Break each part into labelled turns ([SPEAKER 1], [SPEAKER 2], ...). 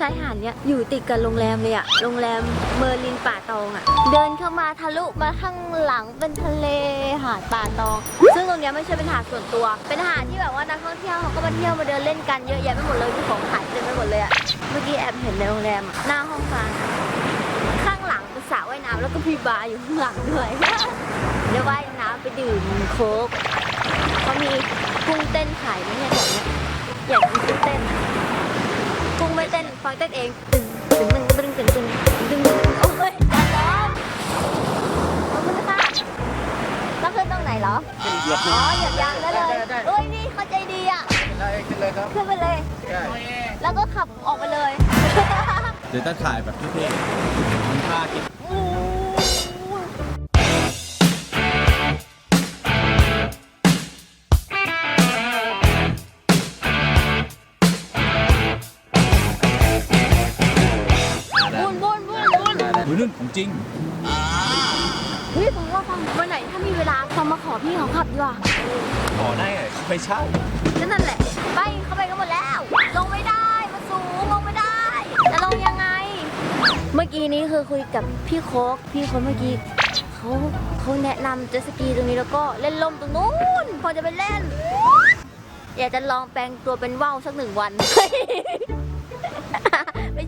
[SPEAKER 1] ชายหาดเนี้ยอยู่ติดกับโรงแรมเลยอะโรงแรมเมอร์ลินป่าตองอะเดินเข้ามาทะลุมาข้างหลังเป็นทะเลหาดป่าตอง ซึ่งตรงเนี้ยไม่ใช่เป็นหาดส่วนตัว เป็นหาดที่แบบว่านักท่องเที่ยวเขาก็มาเที่ยวมาเดินเล่นกันเยอะแยะไปหมดเลยมีของขายเต็มไปหมดเลยอะเมื่อกี้แอบเห็นในโรงแรมหน้าห้องฟังข้างหลังเป็นสระว่ายน้ำแล้วก็มีบาร์อยู่ข้างหลังด้วยเดี๋ยวว่ายน้ำไปดื่มโค้กเขามีกุ้งเต้นขายไหมเนี่ยแถวเนี้ยอยากกินกุ้งเต้น อยเต้นเองตึงตึงตึงตึงตึงตึงตึงโอ้ยอาจารย์ขอบคุณค่ะต้องขึ้นตรงไหนเหรอขึ้น
[SPEAKER 2] เหยียบ
[SPEAKER 1] อ๋อเหยียบยางได้เลยเอ้ยนี่เขาใจดีอะ
[SPEAKER 2] ได้ขึ้นเลยครับ
[SPEAKER 1] ขึ้นไปเลย
[SPEAKER 2] ใช่
[SPEAKER 1] แล้วก็ขับออกไปเลย
[SPEAKER 3] เดี๋ยวจะถ่ายแบบเท่ๆท่าคิด ริง
[SPEAKER 1] เฮ้ยผมว่าฟังวันไหนถ้ามีเวลาฟังมาขอพี่เขาขับดีกว่า
[SPEAKER 3] ขอได้ไงไม่ใช่
[SPEAKER 1] ก็นั่นแหละ ไปเข้าไปกันหมดแล้ว ลงไม่ได้ มันสูงลงไม่ได้ จะลงยังไง เมื่อกี้นี้คือคุยกับพี่โคกพี่คนเมื่อกี้เขาเขาแนะนำเจ็ตสกีตรงนี้แล้วก็เล่นลมตรงนู้นพอจะไปเล่น อยากจะลองแปลงตัวเป็นว่าวสักหนึ่งวันไม่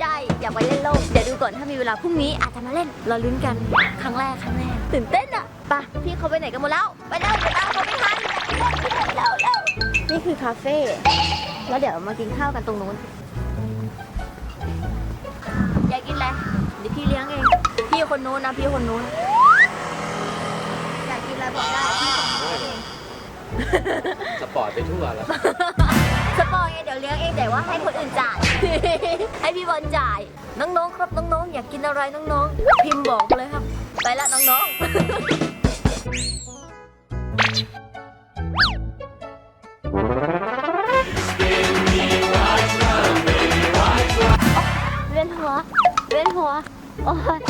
[SPEAKER 1] ใช่ อยากไปเล่นโลก เดี๋ยวดูก่อนถ้ามีเวลาพรุ่งนี้อาจจะมาเล่นรอลุ้นกันครั้งแรกครั้งแรกตื่นเต้นอะไปะพี่เขาไปไหนกันหมดแล้ว ไปแล้วไปตามเขาไม่ทันเร็วเร็วนี่คือคาเฟ่แล้วเดี๋ยวมากินข้าวกันตรงนู้น อยากกินอะไรเดี๋ยวพี่เลี้ยงเอง พี่คนนู้นนะพี่คนนู้นอยากกินอะไรบอกได้พี่คนนู้นเอง
[SPEAKER 3] สปอร์ตไปทั่วแล้ว
[SPEAKER 1] สปอยไงเดี๋ยวเลี้ยงเองแต่ว่าให้คนอื่นจ่าย ให้พี่บอลจ่าย น้องๆครับน้องๆ อยากกินอะไรน้องๆ พิมพ์บอกเลยครับ ไปละน้องๆ เวียนหัว เวียนหัว โอ้ย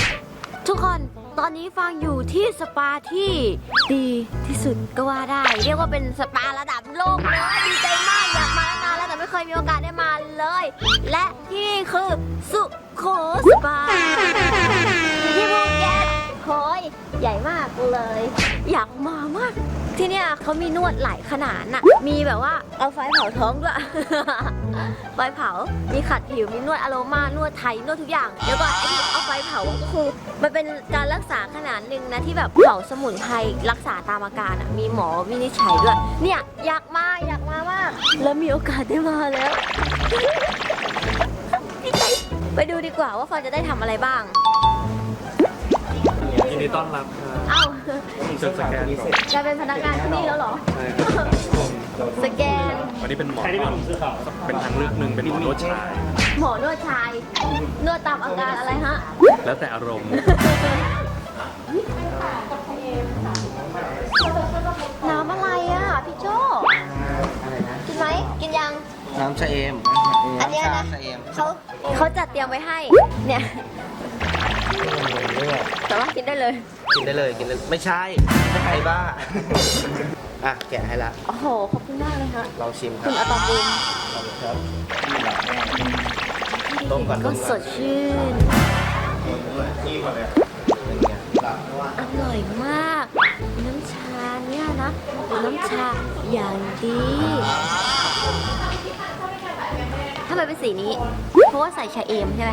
[SPEAKER 1] ทุกคนตอนนี้ฟังอยู่ที่สปาที่ดีที่สุดก็ว่าได้ เรียกว่าเป็นสปาระดับโลกเลยดีใจมาก เคยมีโอกาสได้มาเลย และที่นี่คือสุโขสปาที่ภูเก็ตโอยใหญ่มากเลย อยากมามาก ที่เนี่ยเขามีนวดหลายขนาดน่ะ มีแบบว่าเอาไฟเผาท้องด้วย ไฟเผา มีขัดผิว มีนวดอโรมานวดไทย นวดทุกอย่างเดี๋ยวก่อนไอ้ที่เอาไฟเผาก็คือ มันเป็นการรักษาขนาดหนึ่งนะที่แบบเผาสมุนไพรรักษาตามอาการอะ มีหมอวินิจฉัยด้วย เนี่ยอยากมาอยาก มามาก แล้วมีโอกาสได้มาแล้วดีใจไปดูดีกว่าว่าฟอนจะได้ทำอะไรบ้าง
[SPEAKER 3] ยินดีต้อนรับครับ
[SPEAKER 1] เอ้า
[SPEAKER 3] จดสแกนก่อน
[SPEAKER 1] กลายเป็นพนักงานที่นี่แล้วเหรอ
[SPEAKER 3] ใช่ครับ
[SPEAKER 1] สแกน
[SPEAKER 3] วันนี้เป็นหมอเป็นทางเลือกหนึ่งเป็นหมอนวดชาย
[SPEAKER 1] หมอนวดชาย นวดตามอาการอะไรฮะ
[SPEAKER 3] แล้วแต่อารมณ์
[SPEAKER 1] น้ำ
[SPEAKER 2] ชะเอม
[SPEAKER 1] อันเนี้ย
[SPEAKER 2] น้ำชา
[SPEAKER 1] นะ
[SPEAKER 2] ชะเอม
[SPEAKER 1] เขาเขาจัดเตรียมไว้ให้ เนี่ยแต่ว่ากินได้เลย
[SPEAKER 2] กินได้เลยกินได้ไม่ใช่ไม่ใครบ้า อะแกะให้ละ
[SPEAKER 1] โอ้โห ขอบคุณมากเลยฮะ
[SPEAKER 2] ลองชิมค
[SPEAKER 1] คุ
[SPEAKER 2] รับ
[SPEAKER 1] ณอะตอมบุญ
[SPEAKER 2] ครับ ต้มก่อน
[SPEAKER 1] ก็สดชื่น
[SPEAKER 2] เป็นไง
[SPEAKER 1] อร่อยมาก น้ำชาเนี่ยนะ น้ำชาอย่างดีทำไมเป็นสีนี้ เพราะว่าใส่ชาเอมใช่ไหม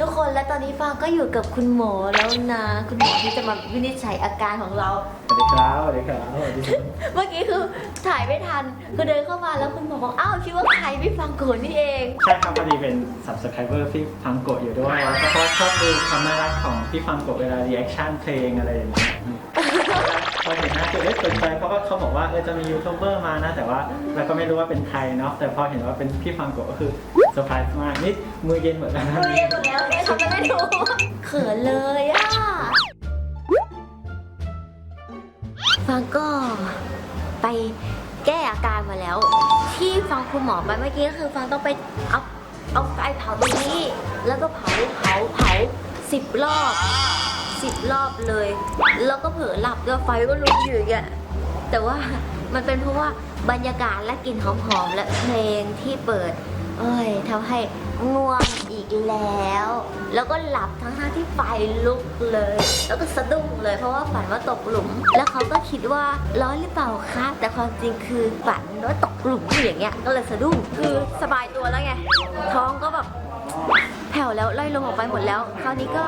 [SPEAKER 1] ทุกคนและตอนนี้ฟางก็อยู่กับคุณหมอแล้วนะ คุณหมอที่จะมาวินิจฉัยอาการของเรา
[SPEAKER 4] วัสดีครับสวัสดีครับสวัสดีครับ
[SPEAKER 1] เมื่อกี้คือถ่ายไม่ทัน คือเดินเข้ามาแล้วคุณหมอบอกอ้าวคิดว่าใครไม่ฟังโกนนี่เอง
[SPEAKER 4] ใช่ครับพอดีเป็น subscriber พี่ฟังโกะอยู่ด้วยแล้วก็เขาชอบดูความน่ารักของพี่ฟังโกะเวลา reaction เพลงอะไรอย่างเงี้ยอืมพอเห็นหน้าคือเอ๊ะสนใจเพราะว่าเขาบอกว่าเออจะมียูทูบเบอร์มานะ แต่ว่าเราก็ไม่รู้ว่าเป็นใครเนาะแต่พอเห็นว่าเป็นพี่ฟังโกะก็คือเซอร์ไพรส์มากนี่มือเย็นหมดแล้วนะ
[SPEAKER 1] เรียนหมดแล้วแกทำอะไรไม่ถูกเขินเลยอะ ฟังก็ไปแก้อาการมาแล้ว ที่ฟังคุณหมอไปเมื่อกี้ก็คือฟังต้องไปเอาเอาไฟเผาตรงนี้ แล้วก็เผาเผาเผาสิบรอบสิบรอบเลย แล้วก็เผลอหลับด้วยไฟก็ลุกอยู่อย่างเงี้ยแต่ว่ามันเป็นเพราะว่าบรรยากาศและกลิ่นหอมๆและเพลงที่เปิด เอ้ยทำให้ง่วงอีกแล้ว แล้วก็หลับทั้งๆที่ไฟลุกเลย แล้วก็สะดุ้งเลย เพราะว่าฝันว่าตกหลุม แล้วเขาก็คิดว่าร้อนหรือเปล่าคะแต่ความจริงคือฝันว่าตกหลุมอยู่อย่างเงี้ยก็เลยสะดุ้งคือสบายตัวแล้วไงท้องก็แบบแผ่วแล้วไล่ลงออกไปหมดแล้ว คราวนี้ก็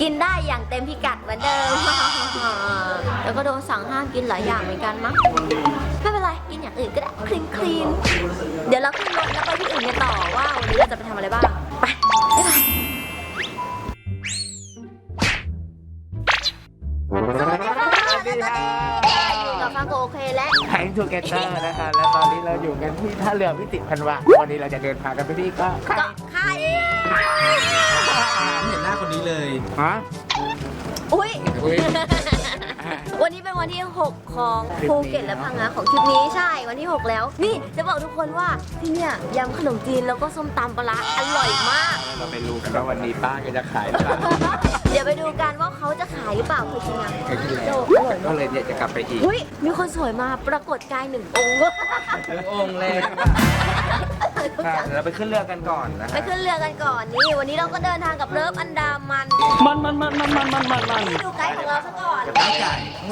[SPEAKER 1] กินได้อย่างเต็มพิกัดเหมือนเดิม แล้วก็โดนสั่งห้ามกินหลายอย่างเหมือนกันมั้ง อย่างอื่นก็ได้คลีนคลีนเดี๋ยวเราขึ้นรถแล้วไปที่อื่นกันต่อว่าวันนี้เราจะไปทำอะไรบ้าง ไปบ๊ายบายสวัสดีค่ะสวัสดีค่ะอยู่กับฟังโกโอเคและ
[SPEAKER 5] แฮงทูเกเตอร์นะคะและตอนนี้เราอยู่กันที่ท่าเรือพิจิตรพันวะวันนี้เราจะเดินทางกันไปที่เก็
[SPEAKER 1] เกาะไข่
[SPEAKER 3] ไม่เห็นหน้าคนนี้เลย
[SPEAKER 5] ฮะ
[SPEAKER 1] อุ้ย
[SPEAKER 5] อุ๊ย
[SPEAKER 1] วันนี้เป็นวันที่ 6 ของภูเก็ตและพังงาของทริปนี้ใช่วันที่ 6 แล้ว นี่จะบอกทุกคนว่าที่เนี่ยยำขนมจีนแล้วก็ส้มตำปลาร้าอร่อยมาก
[SPEAKER 5] เราไปรู้กันว่าวันนี้ป้าแกจะขายหรือเปล่า
[SPEAKER 1] เดี๋ยวไปดูกันว่าเขาจะขายหรือเปล่าเคยกินยัง
[SPEAKER 5] เคยกินแล้ว
[SPEAKER 1] โจ้อร่อย
[SPEAKER 5] ก็
[SPEAKER 1] มาก
[SPEAKER 5] เลยเนี่ยจะกลับไปอีก
[SPEAKER 1] อุ้ยมีคนสวยมาปรากฏกายหนึ่งองค์
[SPEAKER 5] องค์แรก ค่ะเดี๋ยวเราไปขึ้นเรือกันก่อนนะ
[SPEAKER 1] ไป
[SPEAKER 5] คะ
[SPEAKER 1] ขึ้นเรือกันก่อนนี่วันนี้เราก็เดินทางกับเลิฟอันดามัน
[SPEAKER 4] มันมันมันมันมันมันมันมัน
[SPEAKER 1] นี่ดูไกด์ของเราซะก่อน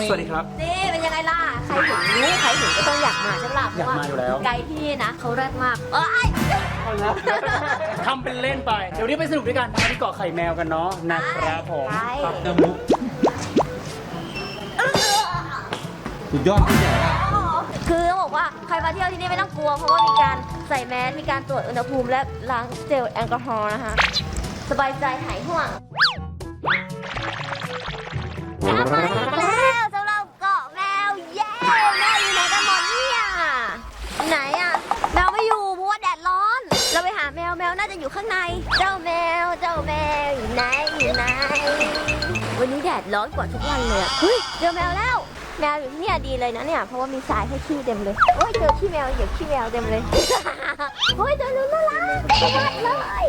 [SPEAKER 5] สวัสดีครับ
[SPEAKER 1] นี่เป็นยังไงล่ะ ใครเห็นรู้ใครเห็นก็ต้องอยากมาใช่ไหมล่ะเพระว่ไกด์ที่นี่นะเขาแรดมากเอ้ย
[SPEAKER 6] ทำเป็นเล่นไป เดี๋ยวนี้ไปสนุกด้วยกันที่เกาะไข่แมวกันเนาะนะครับผม
[SPEAKER 1] ใช่
[SPEAKER 3] เติมมุกสุดยอดที่ใหญ่มาก
[SPEAKER 1] คือต้องบอกว่าใครมาเที่ยวที่นี่ไม่ต้องกลัว เพราะว่ามีการใส่แมส มีการตรวจอุณหภูมิและล้างเจลแอลกอฮอล์นะคะ สบายใจหายห่วงแล้วสำหรับเกาะแมวเย้แมวอยู่ไหนกันหมดเนี่ยไหนอะแมวไม่อยู่เพราะว่าแดดร้อน เราไปหาแมวแมวน่าจะอยู่ข้างใน เจ้าแมวเจ้าแมวอยู่ไหนอยู่ไหนวันนี้แดดร้อนกว่าทุกวันเลยอะเฮ้ยเจอแมวแล้ว แมวอยู่ที่เนี่ยดีเลยนะเนี่ย เพราะว่ามีทรายให้ขี้เต็มเลย โอ้ยเจอขี้แมวเหยียบขี้แมวเต็มเลย โอ้ยตัวนู้นน่ารักสวัสดีเลย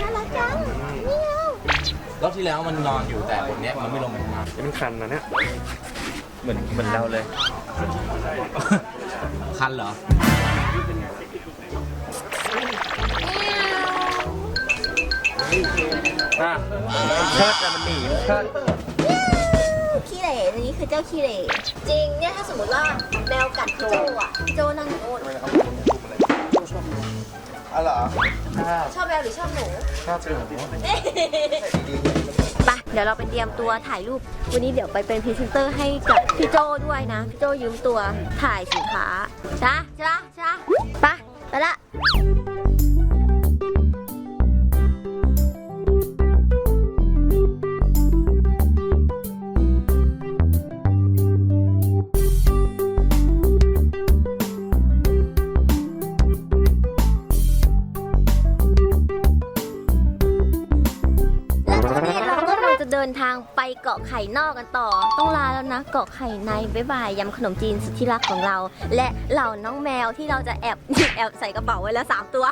[SPEAKER 1] น่ารักจังเมียว
[SPEAKER 3] รอบที่แล้วมันนอนอยู่แต่บนเนี้ยมันไม่ลงมา
[SPEAKER 5] เป็นคันนะเนี่ย
[SPEAKER 2] เหมือนเหมือนเราเลย
[SPEAKER 3] คันเหรอ
[SPEAKER 5] อะเชิดแต่มันหนีเชิด
[SPEAKER 1] ขี้เหร่อันนี้ คือเจ้าขี้เหร่จริงเนี่ยถ้าสมมติว่าแมวกัดพี่โจอะพี่โจนั่งอยู่โน่น
[SPEAKER 2] อ๋อเหรอ
[SPEAKER 1] ชอบแมวหรือชอบหนู
[SPEAKER 5] ชอบหนู
[SPEAKER 1] ไปเดี๋ยวเราไปเตรียมตัวถ่ายรูป วันนี้เดี๋ยวไปเป็นพรีเซนเตอร์ให้กับพี่โจด้วยนะ พี่โจยืมตัวถ่ายสินค้าจ้ะใช่ปะใช่ปะไปไปละ เกาะไข่ในบ๊ายบายยำขนมจีนสุดที่รักของเรา และเหล่าน้องแมวที่เราจะแอบแอบใส่กระเป๋าไว้แล้วสามตัว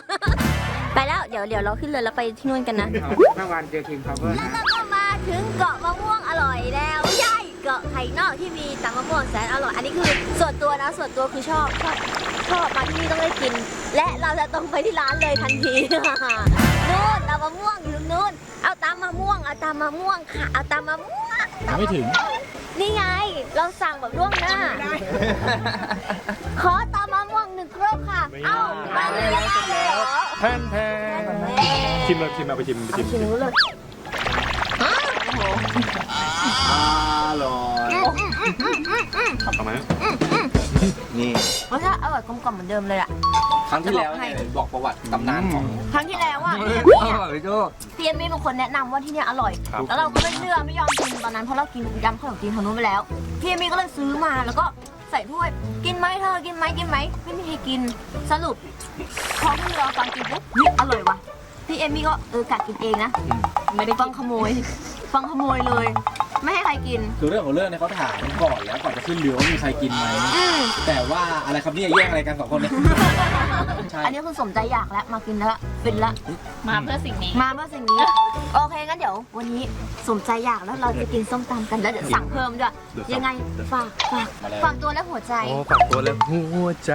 [SPEAKER 1] ไปแล้วเดี๋ยวเดี๋ยวเราขึ้นเรือแล้วไปที่นู่นกันนะ
[SPEAKER 5] เมื่อวานเจอคิงพาวเวอร์
[SPEAKER 1] แล้วเราก็มาถึงเกาะมะม่วงอร่อยแล้วใช่เกาะไข่นอกที่มีตำมะม่วงแสนอร่อยอันนี้คือส่วนตัวนะส่วนตัวคือชอบชอบชอบมาที่นี่ต้องได้กิน และเราจะต้องไปที่ร้านเลยทันทีนู่นตำมะม่วงอยู่ตรงนู่น เอาตำมะม่วงเอาตำมะม่วงค่ะเอาตำมะม่วง
[SPEAKER 3] ยังไม่ถึง
[SPEAKER 1] นี่ไง เราสั่งแบบล่วงหน้า ขอตำมะม่วงหนึ่งครกค่ะ เอ้ามาเลยแล้วเลยเหรอ
[SPEAKER 6] แพนแพนชิมเลยชิมเอาไปชิมไปชิม
[SPEAKER 1] ชิมรู้เลย
[SPEAKER 3] อร่อย
[SPEAKER 6] เอาไหม
[SPEAKER 2] นี่
[SPEAKER 1] รสชาติอร่อยกลมกล่อมเหมือนเดิมเลยอะ
[SPEAKER 3] ครั้งที่แล้วเนี่ยบอกประวัติตำนานของ
[SPEAKER 1] ครั้งที่แล้วอะ
[SPEAKER 5] อ
[SPEAKER 1] เนี่ย
[SPEAKER 5] ร่อยพี่โจ
[SPEAKER 1] พี่เอมมี่เป็นคนแนะนำว่าที่เนี่ยอร่อยแล้วเราก็ไม่เชื่อไม่ยอมกินตอนนั้นเพราะเรากินยำขนมจีนทางนู้นไปแล้วพี่เอมมี่ก็เลยซื้อมาแล้วก็ใส่ถ้วย กินไหมเธอ กินไหมกินไหมไม่มีใครกิน สรุปพอพี่เราฟังกินปุ๊บเฮ้ยอร่อยว่ะพี่เอมมี่ก็เออกัดกินเองนะ ไม่ได้ฟังขโมย ฟังขโมยเลย ไม่ให้ใครกิน
[SPEAKER 3] คือเรื่องของเรื่องเนี่ยเขาถามก่อนแล้วก่อนจะขึ้นเรือว่ามีใครกินไหม
[SPEAKER 1] อืม
[SPEAKER 3] แต่ว่าอะไรครับเนี่ยแย่งอะไรกันสองคนเนี่ยใช่
[SPEAKER 1] อันนี้คือสมใจอยากแล้วมากินแล้วฟินละ
[SPEAKER 7] มาเพื่อสิ่งนี้
[SPEAKER 1] มาเมื่อสิ่งนี้ โอเคงั้นเดี๋ยว วันนี้สมใจอยากแล้วเราจะกินส้มตำกันแล้วเดี๋ยวสั่งเพิ่มด้วย ยังไงฝากฝากฝากตัวและหัวใจ
[SPEAKER 8] โอ้ฝากตัวแล้วหัวใจ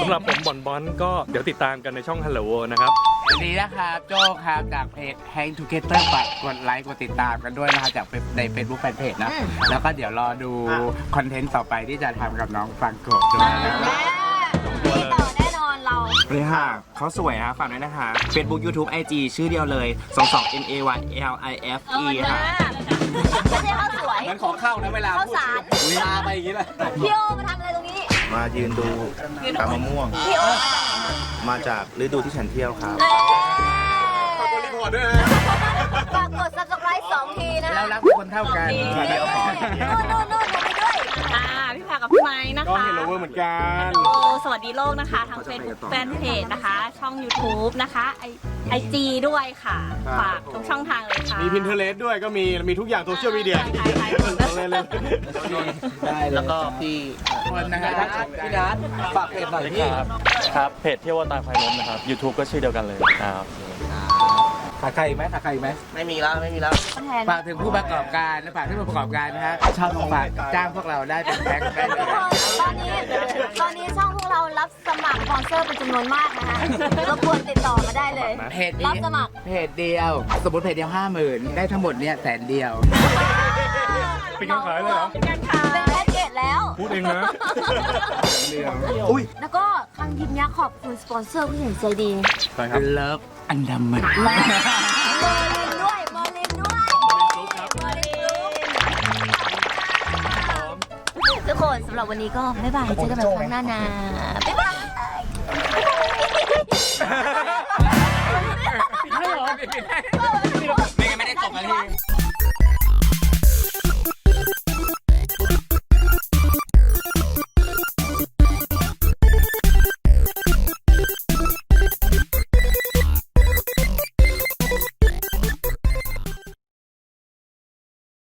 [SPEAKER 8] สำหรับผมบอนบอนก็เดี๋ยวติดตามกันในช่อง Hello World นะครับ
[SPEAKER 5] ส วัสดีนะครับโจ้ครับจากเพจ Hang Together ฝากกดไลค์กดติดตามกันด้วยนะครับจากใน Facebook Fanpage นะ
[SPEAKER 1] อืม
[SPEAKER 5] แล้วก็เดี๋ยวรอดูคอนเทนต์ต่อไปที่จะทำกับน้องฟังโกะด้วยนะ
[SPEAKER 1] แน่มีต่อแน่นอนเรา
[SPEAKER 9] เลยค่ะเขาสวยฮะฝากด้วยนะคะ Facebook YouTube IG ชื่อเดียวเลย 22 M A Y L I F E ค่ะ
[SPEAKER 1] ไม่ใช่ข้าวสวย
[SPEAKER 3] งั้นขอเข้านะเวลา
[SPEAKER 1] ข้าว
[SPEAKER 3] พูด
[SPEAKER 1] สาร
[SPEAKER 3] เวลาไปอย่างนี้เลย
[SPEAKER 1] พี่โอมาทำอะไรตรงนี้
[SPEAKER 2] มายืนดูตามะม่วง
[SPEAKER 1] พี่โอ
[SPEAKER 2] มา จากฤดูที่ฉันเที่ยวครับ
[SPEAKER 1] เอ้ย
[SPEAKER 3] ฝากกดรีพอร์ตด้วยนะ
[SPEAKER 1] ฝากกด subscribe สองทีนะ
[SPEAKER 5] เรารักทุกคนเท่ากัน
[SPEAKER 1] นู่นนู่นนู่นมาไปด้วย
[SPEAKER 7] อ่าพี่พากับพี่ไม้นะ
[SPEAKER 8] ก็
[SPEAKER 7] คะ
[SPEAKER 8] เฮลโลเวอร์เหมือนกัน
[SPEAKER 7] โลสวัสดีโลกนะคะ ทาง Facebook แฟนเพจนะคะ ช่อง YouTube นะคะไอไอจีด้วยค่ะฝากทุกช่องทางเลยค่ะ
[SPEAKER 8] มี Pinterest ด้วยก็มี มีทุกอย่างโซเชียลมีเดีย
[SPEAKER 7] ใช่ใช่ใช่
[SPEAKER 8] เลยเลย
[SPEAKER 3] ได้เลย
[SPEAKER 2] แล้วก็พี่
[SPEAKER 5] คนนะ
[SPEAKER 3] พี่
[SPEAKER 5] ค
[SPEAKER 3] นั
[SPEAKER 5] รับ
[SPEAKER 3] ทพี่นัทฝากเพจหน่อยพี่
[SPEAKER 8] ครับครับเพจเที่ยวว่าตายควายล้มนะครับ YouTube ก็ชื่อเดียวกันเลยครับ
[SPEAKER 3] ขาดใครอีกไหมขาดใครอีกไหม
[SPEAKER 2] ไม่มีแล้วไม่มีแล้ว
[SPEAKER 1] แทน
[SPEAKER 5] ฝากถึงผู้ประกอบการและฝากถึงผู้ประกอบการนะฮะชอบฝากจ้างพวกเราได้เป็นแพ็คได้เลย
[SPEAKER 1] ตอนนี้ตอนนี้ช่องพวกเรารับสมัครสปอนเซอร์เป็นจำนวนมากนะคะรบกวนติดต่อมาได้เลย
[SPEAKER 5] เพจ
[SPEAKER 1] รั
[SPEAKER 5] เดี
[SPEAKER 1] บ
[SPEAKER 5] ยว
[SPEAKER 1] สมัคร
[SPEAKER 5] เพจเดียว สมมติเพจเดียวห้าหมื่นได้ทั้งหมดเนี่ยแสนเดียว
[SPEAKER 8] เป็นการขายเลยเหรอ
[SPEAKER 7] เป็นกันค่ะ
[SPEAKER 1] เป็ นแพ็กเกจแล้ว
[SPEAKER 8] พูดเองนะ
[SPEAKER 1] แล้วก็ครั้งยิมนี้ขอบคุณสปอนเซอร์ผู้ใหญ่ใจดี
[SPEAKER 8] ใช่ครับ
[SPEAKER 5] เลิฟอันดามัน
[SPEAKER 1] และเมอร์ลินด้วยเมอร์ลินด้วยเมอร์ลินกรุ๊ปทุกคนสำหรับวันนี้ก็บ๊ายบายเจอกันใหม่ครั้งหน้านะบ๊ายบาย